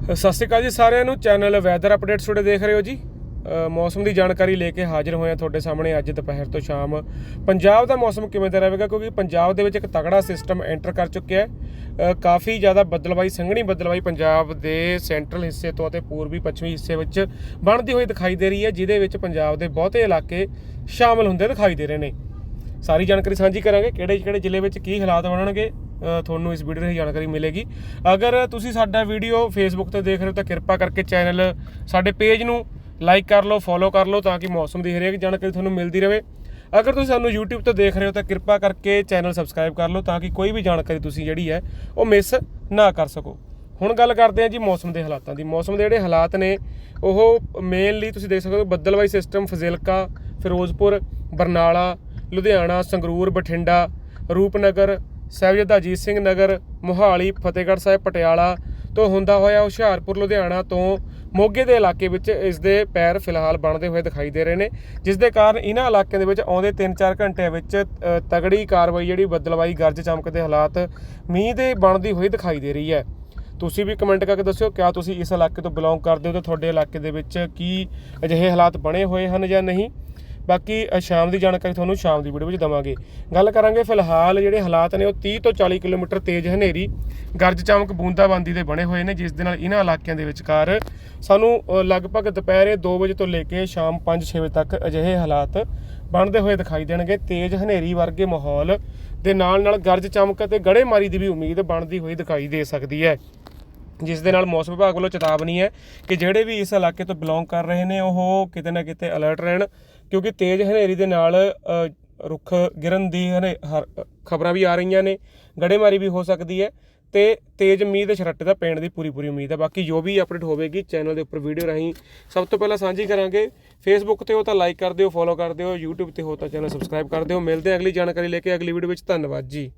ਸਤਿ ਸ਼੍ਰੀ ਅਕਾਲ ਜੀ ਸਾਰਿਆਂ ਨੂੰ। ਚੈਨਲ ਵੈਦਰ ਅਪਡੇਟਸ ਤੁਹਾਡੇ ਦੇਖ ਰਹੇ ਹੋ ਜੀ। ਮੌਸਮ ਦੀ ਜਾਣਕਾਰੀ ਲੈ ਕੇ ਹਾਜ਼ਰ ਹੋਏ ਹਾਂ ਤੁਹਾਡੇ ਸਾਹਮਣੇ ਅੱਜ ਦੁਪਹਿਰ ਤੋਂ ਸ਼ਾਮ। ਪੰਜਾਬ ਦਾ ਮੌਸਮ ਕਿਵੇਂ ਦਾ ਰਹੇਗਾ? ਕਿਉਂਕਿ ਪੰਜਾਬ ਦੇ ਵਿੱਚ ਇੱਕ ਤਗੜਾ ਸਿਸਟਮ ਐਂਟਰ ਕਰ ਚੁੱਕਿਆ ਹੈ। ਕਾਫੀ ਜ਼ਿਆਦਾ ਬੱਦਲਵਾਈ, ਸੰਘਣੀ ਬੱਦਲਵਾਈ ਪੰਜਾਬ ਦੇ ਸੈਂਟਰਲ ਹਿੱਸੇ ਤੋਂ ਅਤੇ ਪੂਰਬੀ, ਪੱਛਮੀ ਹਿੱਸੇ ਵਿੱਚ ਬਣਦੀ ਹੋਈ ਦਿਖਾਈ ਦੇ ਰਹੀ ਹੈ, ਜਿਹਦੇ ਵਿੱਚ ਪੰਜਾਬ ਦੇ ਬਹੁਤੇ ਇਲਾਕੇ ਸ਼ਾਮਲ ਹੁੰਦੇ ਦਿਖਾਈ ਦੇ ਰਹੇ ਨੇ। ਸਾਰੀ ਜਾਣਕਾਰੀ ਸਾਂਝੀ ਕਰਾਂਗੇ। ਕਿਹੜੇ ਕਿਹੜੇ ਜ਼ਿਲ੍ਹੇ ਵਿੱਚ ਕੀ ਹਾਲਾਤ ਬਣਨਗੇ? ਤੁਹਾਨੂੰ ਇਸ ਵੀਡੀਓ ਦੀ ਜਾਣਕਾਰੀ ਮਿਲੇਗੀ। ਅਗਰ ਤੁਸੀਂ ਸਾਡਾ ਵੀਡੀਓ ਫੇਸਬੁੱਕ ਤੇ ਦੇਖ ਰਹੇ ਹੋ ਤਾਂ ਕਿਰਪਾ ਕਰਕੇ ਚੈਨਲ ਸਾਡੇ ਪੇਜ ਨੂੰ ਲਾਈਕ ਕਰ ਲਓ ਫੋਲੋ ਕਰ ਲਓ ਤਾਂ ਕਿ ਮੌਸਮ ਦੀ ਹਰੇਕ ਜਾਣਕਾਰੀ ਤੁਹਾਨੂੰ ਮਿਲਦੀ ਰਹੇ ਅਗਰ ਤੁਸੀਂ ਸਾਨੂੰ YouTube ਤੋਂ ਦੇਖ ਰਹੇ ਹੋ ਤਾਂ ਕਿਰਪਾ ਕਰਕੇ ਚੈਨਲ ਸਬਸਕ੍ਰਾਈਬ ਕਰ ਲਓ ਤਾਂ ਕਿ ਕੋਈ ਵੀ ਜਾਣਕਾਰੀ ਤੁਸੀਂ ਜਿਹੜੀ ਹੈ ਉਹ ਮਿਸ ਨਾ ਕਰ ਸਕੋ। ਹੁਣ ਗੱਲ ਕਰਦੇ ਹਾਂ ਜੀ ਮੌਸਮ ਦੇ ਹਾਲਾਤਾਂ ਦੀ। ਮੌਸਮ ਦੇ ਜਿਹੜੇ ਹਾਲਾਤ ਨੇ, ਉਹ ਮੇਨਲੀ ਤੁਸੀਂ ਦੇਖ ਸਕਦੇ ਹੋ ਬੱਦਲਵਾਈ ਸਿਸਟਮ ਫਜ਼ਿਲਕਾ, ਫਿਰੋਜ਼ਪੁਰ, ਬਰਨਾਲਾ, ਲੁਧਿਆਣਾ, ਸੰਗਰੂਰ, ਬਠਿੰਡਾ, ਰੂਪਨਗਰ ਸਾਹਿਬਜ਼ਾਦਾ ਅਜੀਤ ਸਿੰਘ ਨਗਰ, ਮੋਹਾਲੀ, ਫਤਿਹਗੜ੍ਹ ਸਾਹਿਬ, ਪਟਿਆਲਾ ਤੋਂ ਹੁੰਦਾ ਹੋਇਆ ਹੁਸ਼ਿਆਰਪੁਰ, ਲੁਧਿਆਣਾ ਤੋਂ ਮੋਗੇ ਦੇ ਇਲਾਕੇ ਵਿੱਚ ਇਸ ਦੇ ਪੈਰ ਫਿਲਹਾਲ ਬਣਦੇ ਹੋਏ ਦਿਖਾਈ ਦੇ ਰਹੇ ਨੇ, ਜਿਸ ਦੇ ਕਾਰਨ ਇਹਨਾਂ ਇਲਾਕਿਆਂ ਦੇ ਵਿੱਚ ਆਉਂਦੇ 3-4 ਘੰਟਿਆਂ ਵਿੱਚ ਤਗੜੀ ਕਾਰਵਾਈ ਜਿਹੜੀ ਬੱਦਲਵਾਈ ਗਰਜ ਚਮਕ ਦੇ ਹਾਲਾਤ ਮੀਂਹ ਦੇ ਬਣਦੀ ਹੋਈ ਦਿਖਾਈ ਦੇ ਰਹੀ ਹੈ। ਤੁਸੀਂ ਵੀ ਕਮੈਂਟ ਕਰਕੇ ਦੱਸਿਓ, ਕਿਆ ਤੁਸੀਂ ਇਸ ਇਲਾਕੇ ਤੋਂ ਬਿਲੋਂਗ ਕਰਦੇ ਹੋ ਤੇ ਤੁਹਾਡੇ ਇਲਾਕੇ ਦੇ ਵਿੱਚ ਕੀ ਅਜਿਹੇ ਹਾਲਾਤ ਬਣੇ ਹੋਏ ਹਨ ਜਾਂ ਨਹੀਂ? ਬਾਕੀ ਸ਼ਾਮ ਦੀ ਜਾਣਕਾਰੀ ਤੁਹਾਨੂੰ ਸ਼ਾਮ ਦੀ ਵੀਡੀਓ ਵਿੱਚ ਦਵਾਂਗੇ। ਗੱਲ ਕਰਾਂਗੇ ਫਿਲਹਾਲ ਜਿਹੜੇ ਹਾਲਾਤ ਨੇ, ਉਹ 30 ਤੋਂ 40 ਕਿਲੋਮੀਟਰ ਤੇਜ਼ ਹਨੇਰੀ, ਗਰਜ ਚਮਕ ਬੂੰਦਾਬਾਂਦੀ ਦੇ ਬਣੇ ਹੋਏ ਨੇ, ਜਿਸ ਦੇ ਨਾਲ ਇਹਨਾਂ ਇਲਾਕਿਆਂ ਦੇ ਵਿਚਕਾਰ ਸਾਨੂੰ ਲਗਭਗ ਦੁਪਹਿਰੇ 2 ਵਜੇ ਤੋਂ ਲੈ ਕੇ ਸ਼ਾਮ 5-6 ਵਜੇ ਤੱਕ ਅਜਿਹੇ ਹਾਲਾਤ ਬਣਦੇ ਹੋਏ ਦਿਖਾਈ ਦੇਣਗੇ। ਤੇਜ਼ ਹਨੇਰੀ ਵਰਗੇ ਮਾਹੌਲ ਦੇ ਨਾਲ ਨਾਲ ਗਰਜ ਚਮਕ ਅਤੇ ਗੜੇਮਾਰੀ ਦੀ ਵੀ ਉਮੀਦ ਬਣਦੀ ਹੋਈ ਦਿਖਾਈ ਦੇ ਸਕਦੀ ਹੈ। ਜਿਸ ਦੇ ਨਾਲ ਮੌਸਮ ਵਿਭਾਗ ਵੱਲੋਂ ਚੇਤਾਵਨੀ ਹੈ ਕਿ ਜਿਹੜੇ ਵੀ ਇਸ ਇਲਾਕੇ ਤੋਂ ਬਿਲੋਂਗ ਕਰ ਰਹੇ ਨੇ, ਉਹ ਕਿਤੇ ਨਾ ਕਿਤੇ ਅਲਰਟ ਰਹਿਣ, ਕਿਉਂਕਿ ਤੇਜ਼ ਹਨੇਰੀ ਦੇ ਨਾਲ ਰੁੱਖ ਗਿਰਨ ਦੀ ਹਨੇ ਖਬਰਾਂ ਵੀ ਆ ਰਹੀਆਂ ਨੇ, ਗੜੇਮਾਰੀ ਵੀ ਹੋ ਸਕਦੀ ਹੈ ਤੇ ਤੇਜ਼ ਮੀਂਹ ਦੇ ਛਰੱਟੇ ਦਾ ਪੈਣ ਦੀ ਪੂਰੀ ਪੂਰੀ ਉਮੀਦ ਹੈ। ਬਾਕੀ ਜੋ ਵੀ ਅਪਡੇਟ ਹੋਵੇਗੀ ਚੈਨਲ ਦੇ ਉੱਪਰ ਵੀਡੀਓ ਰਾਹੀਂ ਸਭ ਤੋਂ ਪਹਿਲਾਂ ਸਾਂਝੀ ਕਰਾਂਗੇ। ਫੇਸਬੁੱਕ ਤੇ ਹੋ ਤਾਂ ਲਾਈਕ ਕਰ ਦਿਓ ਫੋਲੋ ਕਰ ਦਿਓ, YouTube ਤੇ ਹੋ ਤਾਂ ਚੈਨਲ ਸਬਸਕ੍ਰਾਈਬ ਕਰ ਦਿਓ। ਮਿਲਦੇ ਅਗਲੀ ਜਾਣਕਾਰੀ ਲੈ ਕੇ ਅਗਲੀ ਵੀਡੀਓ ਵਿੱਚ। ਧੰਨਵਾਦ ਜੀ।